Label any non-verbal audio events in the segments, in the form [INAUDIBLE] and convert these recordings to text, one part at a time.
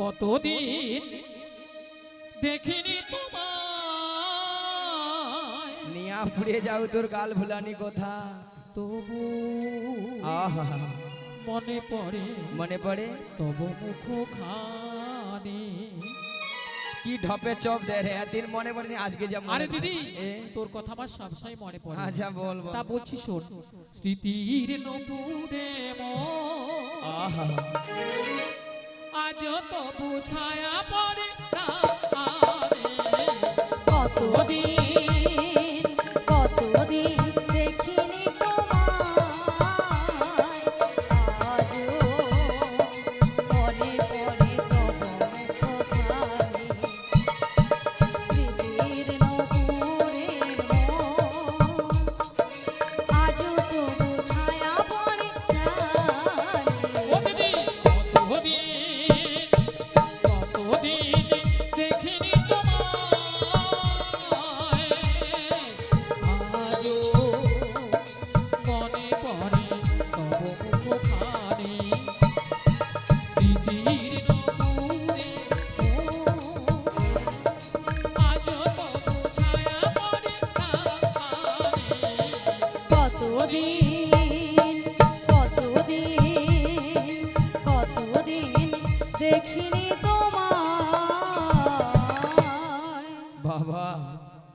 কতদিন দেখিনি তোমায়? নিয়া ফুড়ে যাও তোর গাল ভুলানি কথা। তবু আহা। মনে পড়ে মনে পড়ে? তবু মুখ খানি। কি ঢপে চপ দে রে দিন মনে পড়েনি আজকে যা আরে দিদি তোর কথা আমার সবসময় মনে পড়ে। আচ্ছা বল তা বলছি শোন স্মৃতির নপুরে আহা। আজ তো বুঝায়া পড়ে কতদিন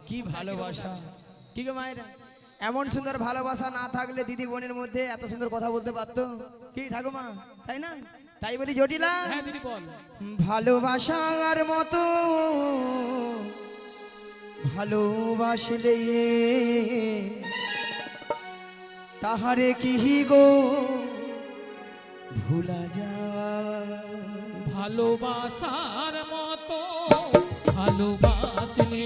কি ভালোবাসা? কি গো মায়েরা? এমন সুন্দর ভালোবাসা না থাকলে দিদি বোনের মধ্যে এত সুন্দর কথা বলতে পারতো? কি ঠাকুমা? তাই না? তাই বলি জটিলা? হ্যাঁ দিদি বল। ভালোবাসার মতো ভালোবাসলে তাহারে কি গো ভুলা যায়? ভালোবাসার মতো ভালোবাসলে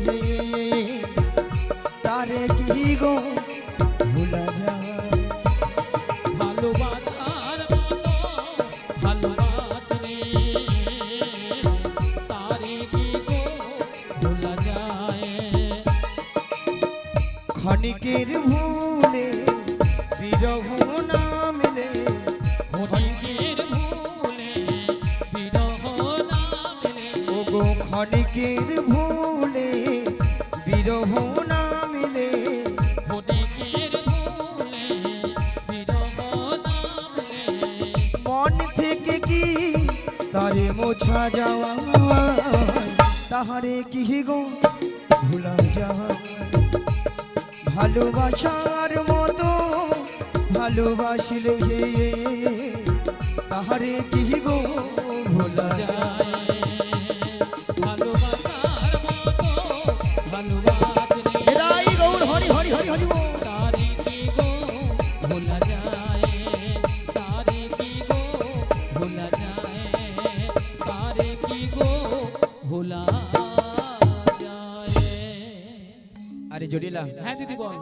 যাওয়া তাহারে কি গো ভুলা যাওয়া ভালোবাসার মতো ভালোবাসিলে তাহারে কি গো ভোলা যায়? আরে হ্যাঁ দিদি বল।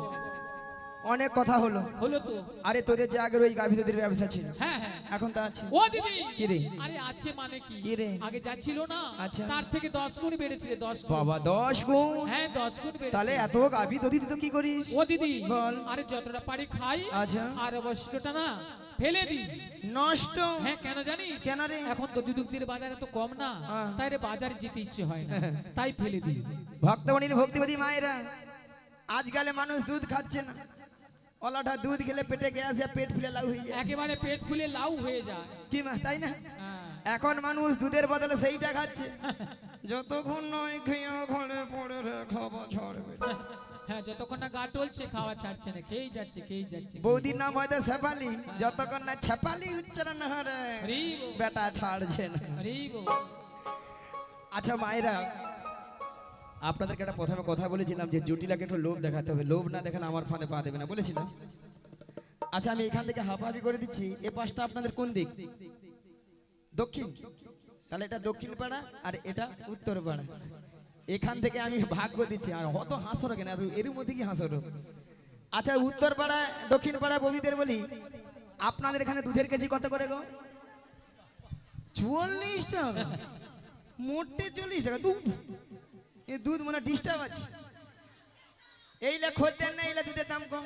অনেক কথা হলো। হলো তো। আরে তোদের যে আগের ওই গাভী তোদের ব্যবসা ছিল। হ্যাঁ হ্যাঁ। এখন তা আছে। ও দিদি! কি রে? আরে আছে মানে কি? কি রে? আগে যা ছিল না আচ্ছা। তার থেকে দশ গুণ বেড়েছিল দশ গুণ। বাবা দশ গুণ? হ্যাঁ দশ গুণ বেড়েছে তাহলে এত গাভী দধি তুই তো কি করিস? ও দিদি বল। আরে যতটা পারি খাই আচ্ছা। আর অবশিষ্টটা না ফেলে দিই। নষ্ট। হ্যাঁ কেন জানিস? কেন রে? এখন তো দুধের বাজারে তো কম না হ্যাঁ। তাই রে বাজার যেতে ইচ্ছে হয় না তাই ফেলে দিই। ভক্তমণির ভক্তিবাদী মায়েরা আজকালে মানুষ দুধ খাচ্ছে না। অলাটা দুধ খেলে পেটে গ্যাস আর পেট ফুলে লাউ হয়ে যায়। একেবারে পেট ফুলে লাউ হয়ে যায়। কি মা তাই না? হ্যাঁ। এখন মানুষ দুধের বদলে সেইটা খাচ্ছে। যতক্ষণ নয় খেয়ে ঘরে পড়ে খাওয়া ছড়বে হ্যাঁ যতক্ষণ না গা টলছে খাওয়া ছাড়ছে না খেয়েই যাচ্ছে খেয়েই যাচ্ছে। বৌদির নাম হয়তো শেফালি যতক্ষণ না ছেপালি উচ্চারণ না হয় রে, বেটা ছাড়ছে না। হরি আচ্ছা মায়েরা আপনাদেরকে একটা প্রথমে কথা বলেছিলাম যে জটিলাকে একটু লোভ দেখাতে হবে। লোভ না দেখালে আমার ফাঁদে পা দেবে না, বলেছিলাম। আচ্ছা আমি এখান থেকে হাফাহাফি করে দিচ্ছি। এ পাশটা আপনাদের কোন দিক? দক্ষিণ। তাহলে এটা দক্ষিণ পাড়া আর এটা উত্তর পাড়া। এখান থেকে আমি ভাগ্য দিচ্ছি। আর অত হাসর কেন? এর মধ্যে কি হাসর? আচ্ছা উত্তর পাড়া, দক্ষিণ পাড়া বৌদিদের বলি। আপনাদের এখানে দুধের কেজি কত করে গো? চুয়াল্লিশ টাকা। মোটে চল্লিশ টাকা। দুধ মনে ডিস্টার্ব আছে। এইলে খদ্দের না এইলে দুধের দাম কম।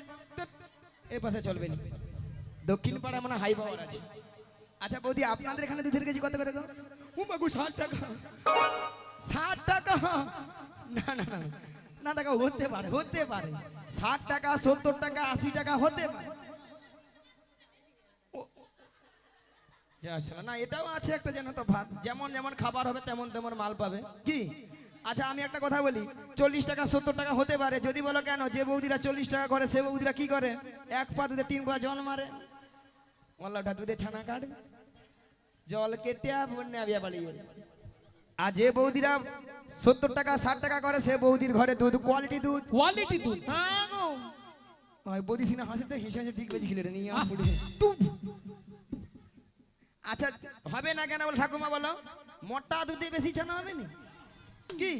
এ পাশে চলবে না। দক্ষিণ পাড়া মানে হাই পাওয়ার আছে। আচ্ছা বৌদি আপনাদের এখানে দুধের কেজি কত করে গো? উমাগু ষাট টাকা। ষাট টাকা? না না না না টাকা হতে পারে হতে পারে। ষাট টাকা সত্তর টাকা আশি টাকা হতে পারে। না এটাও আছে একটা যেন তো ভাত যেমন যেমন খাবার হবে তেমন তেমন মাল পাবে। কি? আচ্ছা আমি একটা কথা বলি। চল্লিশ টাকা সত্তর টাকা হতে পারে। যদি বলো কেন যে বৌদিরা চল্লিশ টাকা করে সে বৌদিরা কি করে? এক পা দুধে তিন পা জল মারে। ওল্লাটা দুধে ছানা কাটবে জল কেটে বন্যা বিয়া পালিয়ে আর যে বৌদিরা সত্তর টাকা ষাট টাকা করে সে বৌদির ঘরে দুধ কোয়ালিটি দুধ। কোয়ালিটি দুধ। হ্যাঁ বৌদি সিনা হাসিতে হেসে হেসে ঠিক বেশি খেলে নিয়ে আচ্ছা হবে না কেন বলে ঠাকুমা বলো মোটা দুধে বেশি ছানা হবে না? কি?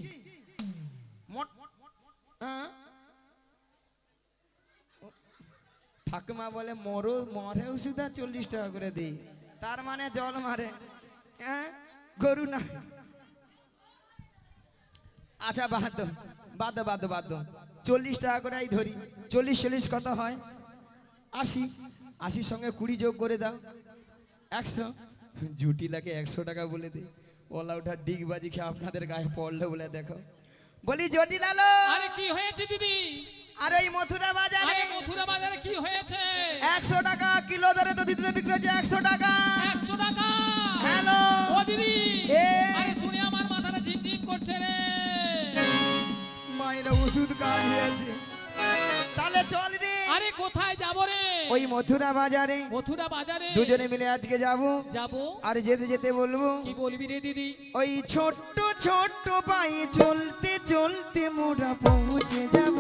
ঠাকুমা বলে, মরো, মরে ওষুধ চল্লিশ টাকা করে দিই তার মানে জল মারে। গরু না। আচ্ছা বাদ বাদ বাদ বাদ চল্লিশ টাকা করে এই ধরি। চল্লিশ চল্লিশ কত হয়? আশি। আশির সঙ্গে কুড়ি যোগ করে দাও। একশো। জুটিলাকে একশো টাকা বলে দে। ওলা ওঠা ডিগবাজি খেয়ে আপনাদের গায়ে পড়ল বলে দেখো। বলি জটিলালো আরে কি হয়েছে দিদি আর ওই মথুরা বাজারে আরে মথুরা বাজারে কি হয়েছে? একশো টাকা কিলো ধরে তো দিতে বিক্রি হচ্ছে একশো টাকা। একশো টাকা? হ্যালো। ও দিদি। আরে শুনে আমার মাথাটা ঝিমঝিম করছে রে। মায়েরা ওষুধ কাজ হয়েছে। তাহলে চল রে। আরে কোথায় যাব রে? ওই মথুরা বাজারে। মথুরা বাজারে। দুজনে মিলে আজকে যাব। যাব? আর যেতে যেতে বলব কি বলবি রে দিদি? ওই ছোট্ট ছোট্ট পায়ে চলতে চলতে মোরা পৌঁছে যাব।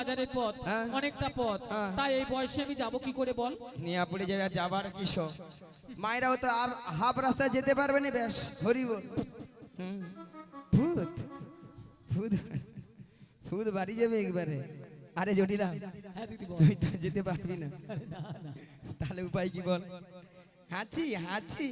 বাজারের পথ হ্যাঁ। অনেকটা পথ। হ্যাঁ। তাই এই বয়সে আমি যাব কি করে বল? নিয়া যাবে আর যাবার কি শখ? মায়েরাও তো আর হাফ রাস্তায় যেতে পারবে না ব্যাস হরি বল। হুম। ভূত। ভূত। ভূত বাড়ি যাবে একবারে। আরে জটিলা হ্যাঁ তুই তো যেতে পারবি না। তাহলে উপায় কি বল? হাঁচি হাঁচি।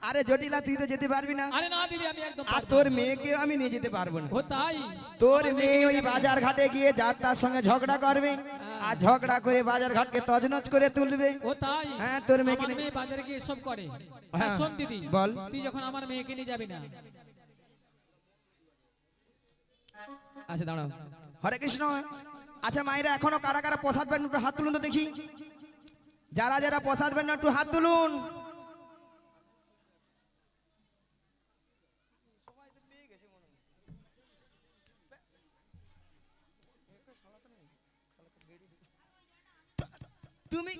আরে জটিলা তুই তো যেতে পারবি না। আরে না দিদি আমি একদম আর তোর। মেয়েকে আমি নিয়ে যেতে পারব না। ও তাই? তোর মেয়ে ওই বাজার ঘাটে গিয়ে যার তার সঙ্গে ঝগড়া করবে। আর ঝগড়া করে বাজার ঘাটকে তজনজ করে তুলবে। ও তাই? হ্যাঁ, তোর মেয়েকে নিয়ে- বাজারে গিয়ে এসব করে। হ্যাঁ, হ্যাঁ শোন দিদি বল। তুই যখন আমার মেয়েকে নিয়ে যাবি না। আচ্ছা দাঁড়াও। হরে কৃষ্ণ। আচ্ছা মায়েরা এখনও কারা কারা প্রসাদ বেন একটু হাত তুলুন তো দেখি। যারা যারা প্রসাদ বেন একটু হাত তুলুন। তুমি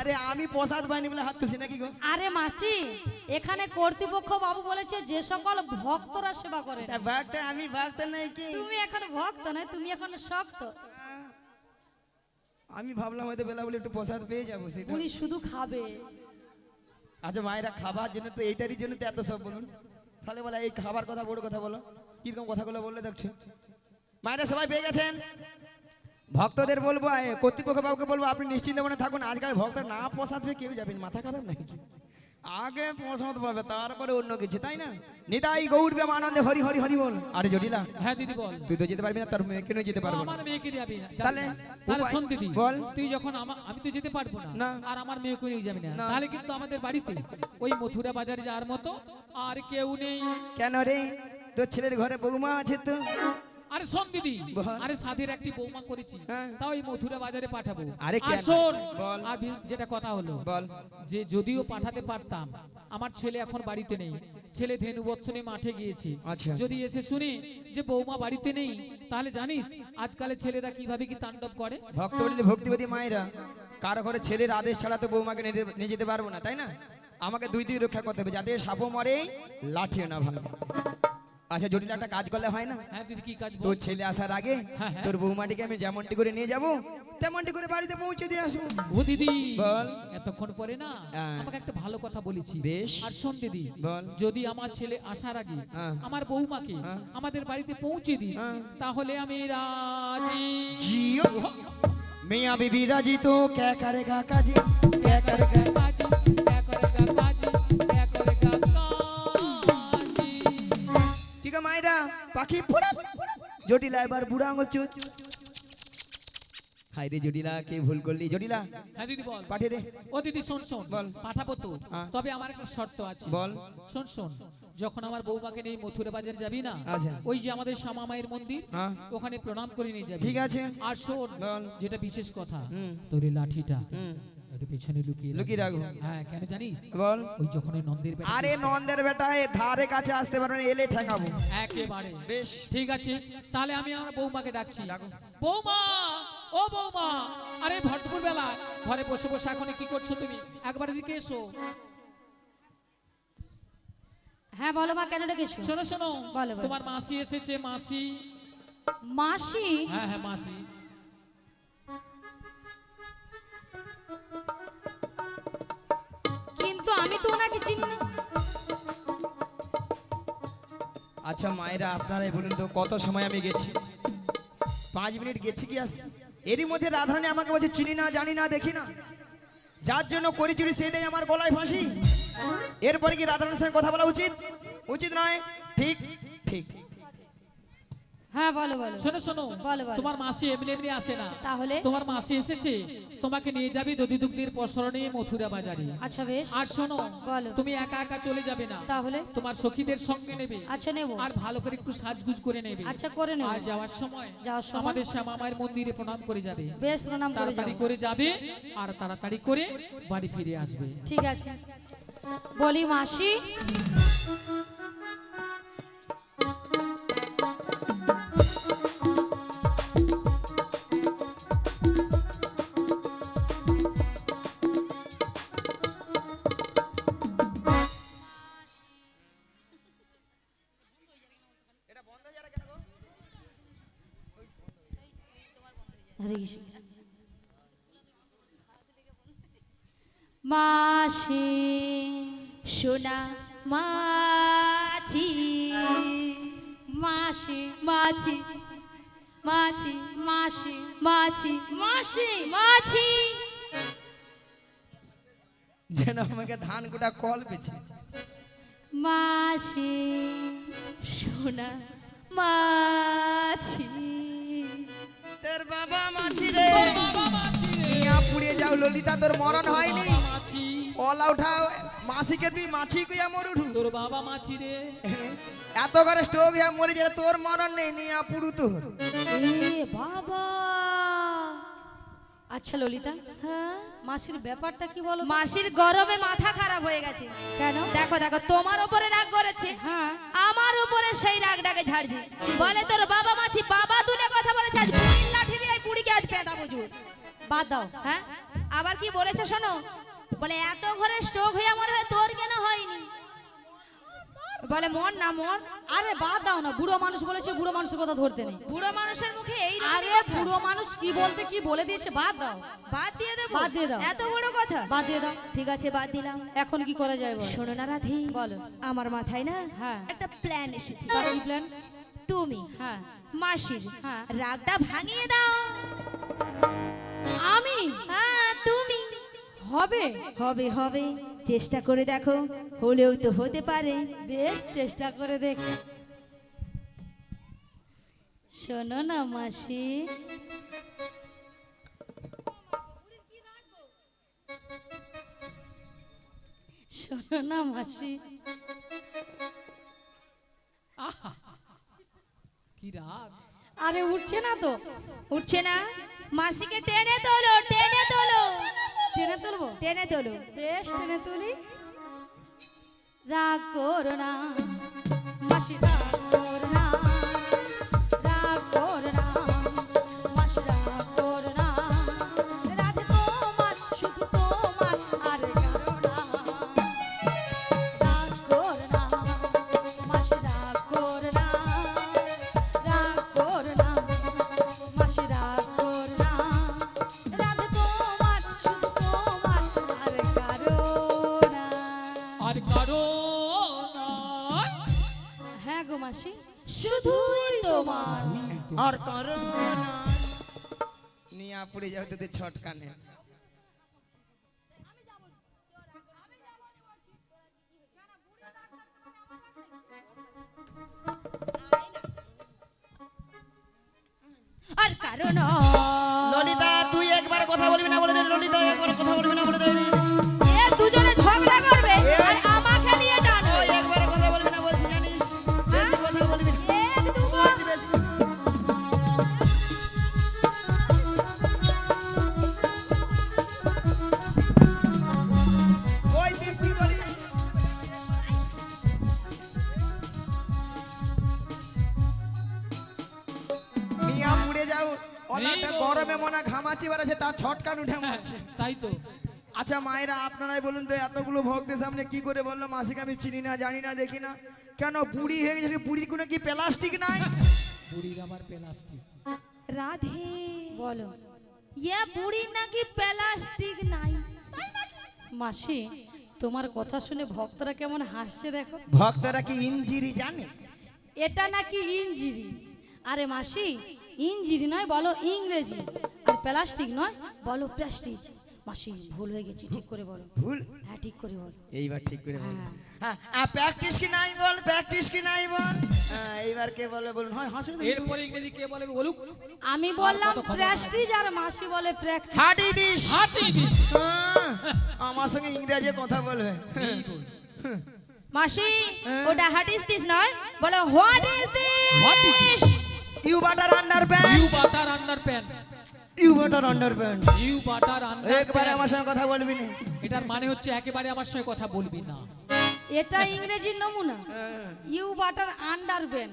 আরে আমি প্রসাদ পাইনি বলে হাত তুলছি নাকি গো? আরে মাসি এখানে কর্তৃপক্ষ বাবু বলেছে যে সকল ভক্তরা সেবা করে। ভক্ত আমি ভক্ত নাই কি? তুমি এখন ভক্ত নয় তুমি এখন শক্ত। আমি ভাবলাম হয়তো বেলা বলে একটু প্রসাদ পেয়ে যাব সেটা। উনি শুধু খাবে। আচ্ছা মায়েরা খাবার জন্য তো এইটারই জন্য তো এত সব বলুন। তাহলে বলে এই খাবার কথা বড় কথা বলো। কীরকম কথাগুলো বললে দেখছ? মায়েরা সবাই পেয়ে গেছেন? ভক্তদের বলব কর্তৃপক্ষ বাবুকে বলব আপনি নিশ্চিন্ত মনে থাকুন আজকাল ভক্ত না পেয়ে কেউ যাবেন মাথা খারাপ নাকি আগে পছন্দ পাবে তারপরে অন্য কিছু তাই না নিতাই গৌর ব্যাম আনন্দে হরি হরি হরি বল আরে জটিলা হ্যাঁ দিদি বল তুই তো যেতে পারবি না তোর মেয়েকে নিয়ে যেতে পারব আমার মেয়েকে যাবি না যাবি তাহলে? তাহলে? শোন দিদি বল। তুই যখন আমা- আমি তো যেতে পারব না। না আর আমার মেয়েকে নিয়ে যাবি না না। তাহলে কিন্তু আমাদের বাড়িতে ওই মথুরা বাজারে যাওয়ার মতো আর কেউ নেই কেন রে তোর ছেলের ঘরে বৌমা আছে তো আরে শোন দিদি আরে সাধের একটি বৌমা করেছি হ্যাঁ। তাও এই মথুরা বাজারে পাঠাবো। আরে শোন আর বিশ- যেটা কথা হলো বল। যে যদিও পাঠাতে পারতাম আমার ছেলে এখন বাড়িতে নেই। ছেলে ধেনু বৎসনে মাঠে গিয়েছে। আচ্ছা। যদি এসে শুনি যে বৌমা বাড়িতে নেই তাহলে জানিস আজকালের ছেলেরা কীভাবে কি তাণ্ডব করে? ভক্ত বলিলে ভক্তিবতী মায়েরা কারও ঘরে ছেলের আদেশ ছাড়া তো বৌমাকে নিয়ে যেতে- পারব না তাই না? আমাকে দুই দিক রক্ষা করতে হবে যাতে সাপও মরে লাঠিও না ভাঙে। আচ্ছা জটিল একটা কাজ করলে হয় না? হ্যাঁ, কি কাজ তোর ছেলে আসার আগে হ্যাঁ, হ্যাঁ। তোর বৌমাটিকে আমি যেমনটি করে নিয়ে যাব তেমনটি করে বাড়িতে পৌঁছে দিয়ে আসব। দিদি বল। এতক্ষণ পরে না আমাকে একটা ভালো কথা বলেছি দিদি বল। যদি আমার ছেলে আসার আগে আমার বৌমাকে আমাদের বাড়িতে পৌঁছে দিস তাহলে আমি রাজি। বিবি রাজি তো কারে গা কাজে কারে গা পাখি জটিলা এবার বুড়া আঙুল চুচ হাই রে জটিলা কে ভুল করলি? জটিলা হ্যাঁ দিদি বল। পাঠিয়ে দে। ও দিদি শোন শোন বল। পাঠাবো তো। তবে আমার একটা শর্ত আছে। বল। শোন শোন যখন আমার বৌমাকে নিয়ে মথুরা বাজার যাবি না আচ্ছা। ওই যে আমাদের শ্যামা মায়ের মন্দির ওখানে প্রণাম করে নিয়ে যাবি। ঠিক আছে। আর শোন যেটা বিশেষ কথা তোর লাঠিটা একটু পেছনে লুকিয়ে লুকিয়ে রাখব। হ্যাঁ কেন জানিস? বল। ওই যখন ওই নন্দের বেটা আরে নন্দের বেটা ধারে কাছে আসতে পারবে না এলে ঠেকাবো। একেবারে। বেশ। ঠিক আছে তাহলে আমি আমার বৌমাকে ডাকছি। বৌমা! ও বৌমা! আরে ভরপুর বেলা ঘরে বসে বসে এখন কি করছ তুমি? একবার এদিকে এসো। হ্যাঁ বলো মা কেন ডেকেছো? শোনো শোনো। তোমার মাসি এসেছে মাসি। মাসি? হ্যাঁ হ্যাঁ মাসি। আচ্ছা মায়েরা, আপনারাই বলুন তো, কত সময় আমি গেছি? পাঁচ মিনিট গেছি কি আসছি এরই মধ্যে রাধারানী আমাকে বলছে, চিনি না, জানি না, দেখি না। যার জন্য করি চুরি, সে দেয় আমার গলায় ফাঁসি। এরপরে কি রাধারানীর সঙ্গে কথা বলা উচিত? উচিত নয়। ঠিক ঠিক। হ্যাঁ বলো বলো। শোনো শোনো। তোমার মাসি এমনি এমনি আসে না। তাহলে? তোমার মাসি এসেছে। তোমাকে নিয়ে যাবি দধি দুগ্ধের প্রসরণে মথুরা বাজারে। আচ্ছা বেশ। আর শোনো। তুমি একা একা চলে যাবে না। তাহলে? তোমার সখীদের সঙ্গে নেবে। আচ্ছা নেব। আর ভালো করে একটু সাজগুজ করে নেবে। আচ্ছা করে নেব। আর যাওয়ার সময় যাওয়ার সময়? আমাদের শ্যামা মায়ের মন্দিরে প্রণাম করে যাবে। বেশ প্রণাম করে তাড়াতাড়ি করে যাবে আর তাড়াতাড়ি করে বাড়ি ফিরে আসবে। ঠিক আছে। বলি মাসি। মাসি সোনা মাছি। মাসি মাছি মাছি মাসি মাছি মাসি মাছি। যেন আমাকে ধান গোটা কল পেছে মাসি সোনা মাছি। তোর বাবা মাছি রে। মিয়া পুড়িয়ে যাও ললিতা তোর মরণ হয়নি। কলা উঠা মাসিকে তুই মাছি কুইয়া মরুঠু তোর বাবা মাছি রে। এত করে স্ট্রোক হয়ে মরে যায় তোর মরণ নেই নিয়া পুড়ু তোর। এ বাবা। আচ্ছা ললিতা হ্যাঁ? মাসির ব্যাপারটা কি বলো তো? মাসির গরমে মাথা খারাপ হয়ে গেছে। কেন? দেখো দেখো তোমার উপরে রাগ করেছে। হ্যাঁ। আমার উপরে সেই রাগটাকে ঝাড়ছে। বলে তোর বাবা মাছি বাবা তুলে কথা বলেছে আজ লাঠি দিয়ে এই বুড়িকে আজ পেঁদা বুঝুর বাদ দাও হ্যাঁ? আবার কি বলেছে শোনো? বলে এত ঘরে স্ট্রোক হয়ে হয় তোর কেন হয়নি? বলে মন না মন আরে বাদ দাও না বুড়ো মানুষ বলেছে বুড়ো মানুষের কথা ধরতে নেই। বুড়ো মানুষের মুখে এই আরে বুড়ো মানুষ কি বলতে কি বলে দিয়েছে বাদ দাও। বাদ দিয়ে দেবো? বাদ দিয়ে দাও। এত বড় কথা? বাদ দিয়ে দাও। ঠিক আছে বাদ দিলাম। এখন কি করা যায় বলো? শোনো না রাধি বলো। আমার মাথায় না হ্যাঁ। একটা প্ল্যান এসেছে। কি প্ল্যান তুমি হ্যাঁ। মাসির হ্যাঁ। রাগটা ভাঙিয়ে দাও। আমি? হ্যাঁ তুমি। হবে? হবে হবে। চেষ্টা করে দেখো হলেও তো হতে পারে। বেশ চেষ্টা করে দেখ। শোনো না মাসি। শোনো না মাসি। কি রাগ। আরে উঠছে না তো। উঠছে না। মাসিকে টেনে তোলো টেনে তোলো। টেনে তুলবো? টেনে তুলো বেশ টেনে তুলি। রাগ করো না মাসি রাগ করো না রাগ করো না। তাদের যাও তোদের ছটকানে। তাই তো? আচ্ছা মায়েরা আপনারাই বলুন তো এতগুলো ভক্তের সামনে কি করে বলল মাসিকে? আমি চিনি না জানি না দেখি না। কেন বুড়ি হয়ে গেছে বুড়ির কোনো কি প্লাস্টিক নাই? বুড়ির আবার প্লাস্টিক। রাধে বলো। ইয়া বুড়ির নাকি প্লাস্টিক নাই? মাসি তোমার কথা শুনে ভক্তরা কেমন হাসছে দেখো। ভক্তরা কি ইঞ্জিরি জানে? এটা নাকি ইঞ্জিরি? আরে মাসি ইঞ্জিরি নয় বলো ইংরেজি। আর প্লাস্টিক নয় বলো প্লাস্টিক। মাসি ভুল হয়ে গেছে ঠিক করে বলো। ভুল? হ্যাঁ ঠিক করে বলো। এইবার ঠিক করে বল। হ্যাঁ। হ্যাঁ প্র্যাকটিস কি নাই বল প্র্যাকটিস কি নাই বল? হ্যাঁ, এইবার কে বলে বলুন। হয় হাসুন এরপরে ইংরেজি কে বলে বলুক? আমি বললাম প্রেস্টিজ আর মাসি বলে প্র্যাকটিস হাঁটি দিস। হাতি দিস। হ্যাঁ, আমার সঙ্গে ইংরেজি কথা বলবে। মাসি ওটা হাট ইজ দিস নয় বলো what is What is this? You butter under you butter under pant you butter under pant you butter under একবারে আমার সঙ্গে কথা বলবি না। এটার মানে হচ্ছে একেবারে আমার সঙ্গে কথা বলবি না। এটা ইংরেজির নমুনা। ইউ বাটার আন্ডার বেন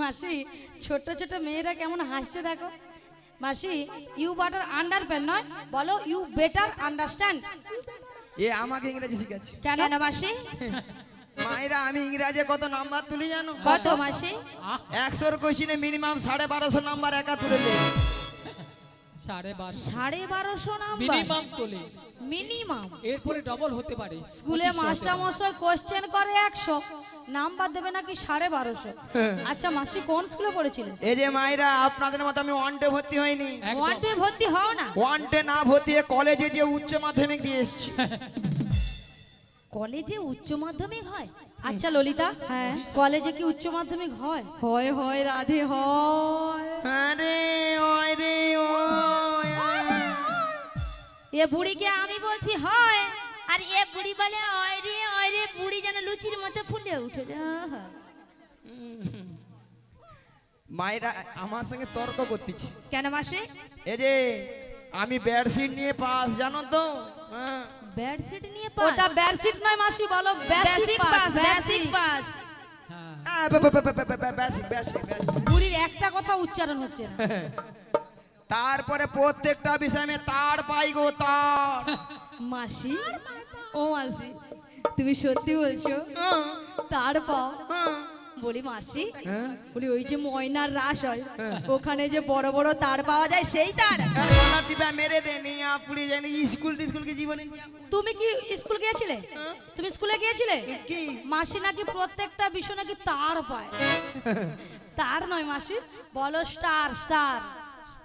মাসি ছোট ছোট মেয়েরা কেমন হাসছে দেখো। মাসি ইউ বাটার আন্ডার পেন নয় বলো ইউ বেটার আন্ডারস্ট্যান্ড এ আমাকে ইংরেজি শিখাচ্ছে। কেন কেন মাসি? মায়েরা আমি ইংরাজি কত নাম্বার তুলি জানো? কত মাসি? একশোর কোশ্চিনে মিনিমাম সাড়ে বারোশো নাম্বার একা তুলে সাড়ে বারোশো। সাড়ে বারোশো নাম্বার? মিনিমাম তোলে। মিনিমাম এরপরে ডবল হতে পারে। স্কুলে মাস্টার মশাই কোশ্চেন করে একশো। নাম্বার দেবে নাকি সাড়ে বারোশো? [LAUGHS] আচ্ছা মাসি কোন স্কুলে পড়েছিলেন? এই যে মায়েরা আপনাদের মতো আমি ওয়ানটে ভর্তি হয়নি একদম। ওয়ান টু ভর্তি হও না। ওয়ানটে না ভর্তি হয়ে কলেজে যে উচ্চ মাধ্যমিক দিয়ে এসেছি। [LAUGHS] কলেজে উচ্চ মাধ্যমিক হয়। আচ্ছা ললিতা? হ্যাঁ। কলেজে কি উচ্চ মাধ্যমিক হয়? হয় হয় রাধে হয়। আরে ওই রে ওই। এ বুড়িকে আমি বলছি হয়। আর এ বুড়ি বলে ওই রে ওই রে বুড়ি যেন লুচির মতো ফুলে উঠে। মায়েরা আমার সঙ্গে তর্ক করতেছি। কেন মাসি? এই যে আমি বেডশিট নিয়ে পাস জানো তো? হ্যাঁ। বেডশিট নিয়ে ওটা পাস বেডশিট নয় মাসি বলো বেসিক পাস বেসিক পাস হ্যাঁ। বুড়ির একটা কথা উচ্চারণ হচ্ছে না। [LAUGHS] তারপরে প্রত্যেকটা বিষয় আমি তার পাই গো তার। [LAUGHS] মাসি? ও মাসি তুমি সত্যি বলছো? হ্যাঁ, তার পাও? হ্যাঁ। বলি মাসি হ্যাঁ। বলি ওই যে ময়নার রাস হয় ওখানে যে বড় বড় তার পাওয়া যায় সেই তার? আর গলা টিপা মেরে দে নি জানি স্কুল টিস্কুল কি জীবনে তুমি কি স্কুল গিয়েছিলে? তুমি স্কুলে গিয়েছিলে? মাসি নাকি প্রত্যেকটা বিষয় নাকি তার পায়। তার নয় মাসি বলো স্টার স্টার।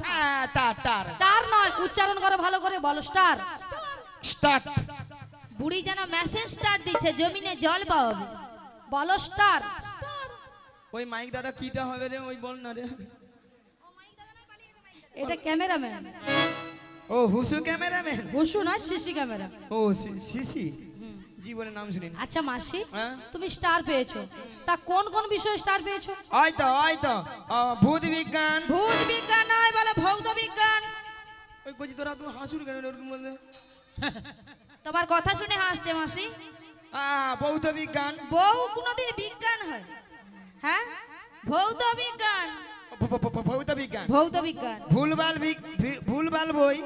হ্যাঁ, টার টার স্টার নয় উচ্চারণ করো ভালো করে বলো স্টার। স্টার্ট বুড়ি যেন মেসেজ স্টার দিচ্ছে জমিনে জল পাওয়াবে বলো স্টার। ওই মাইক দাদা কিটা হবে রে ওই বল না রে। এটা ক্যামেরাম্যান। ও হুসু ক্যামেরাম্যান? হুসু না সিসি ক্যামেরা ও সিসি জীবনে নাম শুনিনি আচ্ছা মাসি হ্যাঁ? তুমি স্টার পেয়েছ। তা কোন কোন বিষয়ে স্টার পেয়েছ? ওই তো ওই তো। ভূত বিজ্ঞান। ভূত বিজ্ঞান নয় বলে ভৌত বিজ্ঞান। ওই কইছি তোরা তুই হাসুর কেন ওরকম বললে? তোমার কথা শুনে হাসছে মাসি। আ ভৌত বিজ্ঞান। বউ কোনোদিন বিজ্ঞান হয়। হ্যাঁ? ভৌত বিজ্ঞান। ভৌত বিজ্ঞান। ভৌত বিজ্ঞান। ভুলভাল বিগ- ভি- ভুলভাল বই।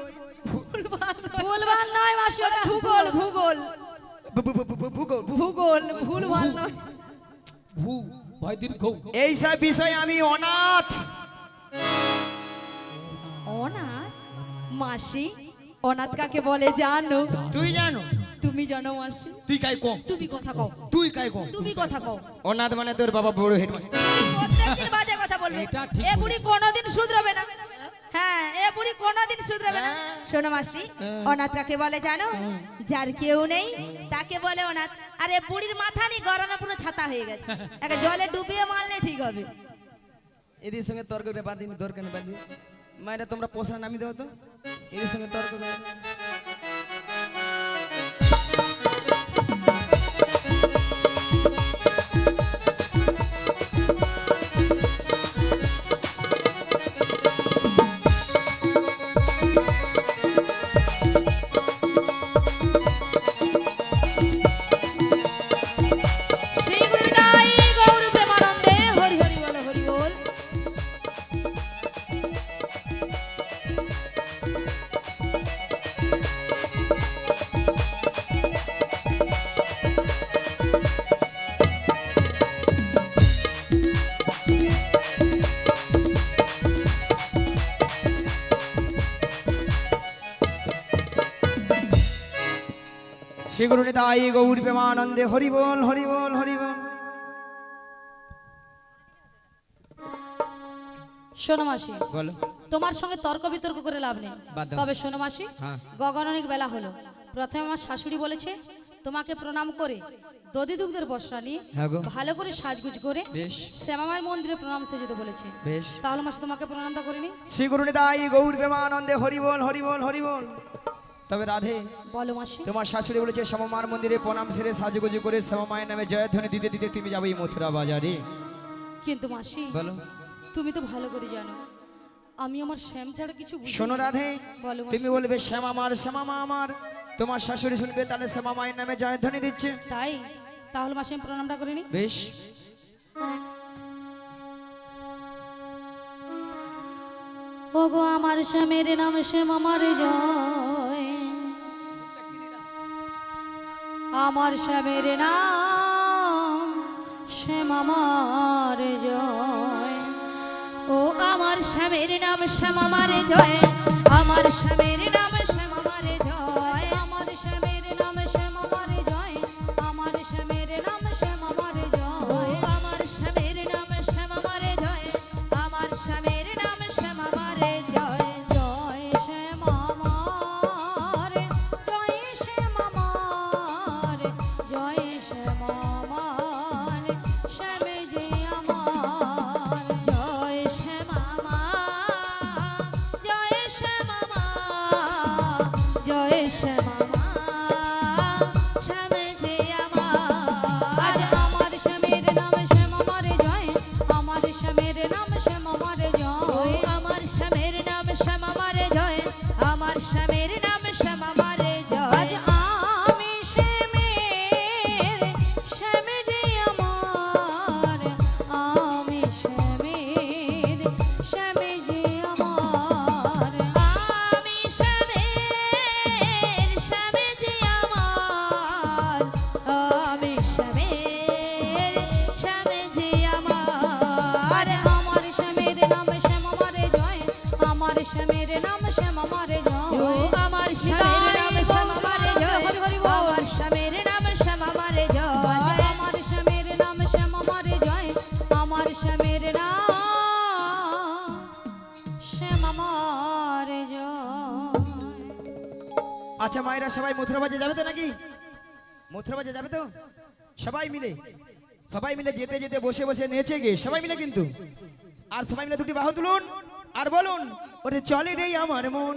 ভুলভাল নয়। মাসি ওটা ভূগোল ভূগোল। ভূগোল। ভূগোল ভুলভাল নয়। ভূ ভয় দীর্ঘ। এই সব বিষয়ে আমি অনাথ। অনাথ? মাসি অনাথ কাকে বলে জানো? তুই জানো? তুমি জানো মাসি। তুই কাই কম? তুমি কথা কও। তুই কাই কম? তুমি কথা কও। অনাথ মানে তোর বাবা বড় হেড প্রত্যেকদিন বাজে কথা বলবে। এ বুড়ি কোনোদিন শুধরাবে না। হ্যাঁ এ বুড়ি কোনোদিন শুধরাবে না। শোনো মাসি অনাথ কাকে বলে জানো? যার কেউ নেই তাকে বলে অনাথ। আর এ বুড়ির মাথা নি গরমে পুরো ছাতা হয়ে গেছে। একে জলে ডুবিয়ে মারলে ঠিক হবে। এদের সঙ্গে তর্ক করে বাদ দিন দরকার নেই মায়েরা তোমরা পোষা নামি দাও তো। এদের সঙ্গে তর্ক করে। শ্রী নেতাই নিতাই গৌর প্রেমানন্দে হরি বল হরি বল হরি বল শোনো মাসি বলো। তোমার সঙ্গে তর্ক বিতর্ক করে লাভ নেই। তবে শোনো মাসি হ্যাঁ। গগন অনেক বেলা হলো। প্রথমে আমার শাশুড়ি বলেছে তোমাকে প্রণাম করে। দধি দুগ্ধের বর্ষা নিয়ে হ্যাঁ ভালো করে সাজগুজ করে বেশ। শ্যামামাই মন্দিরে প্রণাম সেজতে বলেছে। বেশ। তাহলে মাসি তোমাকে প্রণামটা করিনি শ্রী গুরু নিতাই গৌর প্রেমানন্দে হরি বল হরি বল হরি বল তবে রাধে বলো মাসি। তোমার শাশুড়ি বলেছে শ্যামামার মন্দিরে প্রণাম সেরে সাজুগুজু করে শ্যামামায়ের নামে জয়ধ্বনি দিতে দিতে তুমি যাবে এই মথুরা বাজারে। কিন্তু মাসি বলো। তুমি তো ভালো করে জানো আমি আমার শ্যাম ছাড়া কিছু শোনো না। রাধে তুমি বলবে শ্যামামার শ্যামামা আমার। তোমার শাশুড়ি শুনবে তাহলে শ্যামামায়ের নামে জয়ধ্বনি দিচ্ছে। তাই? তাহলে মাসি আমি প্রণামটা করিনি বেশ। ওগো আমার শ্যামের নাম শ্যাম আমার জয়। আমার শ্যামের নাম শ্যাম আমার জয়। ও আমার স্বামীর নাম শ্যাম আমার জয়। আমার স্বামীর সবাই মথুরাবাজে যাবে তো নাকি? মথুরাবাজে যাবে তো? সবাই মিলে? সবাই মিলে যেতে যেতে বসে বসে নেচে গে। সবাই মিলে কিন্তু? আর সবাই মিলে দুটি বাহু তুলুন। আর বলুন, ওরে চলে রে আমার মন।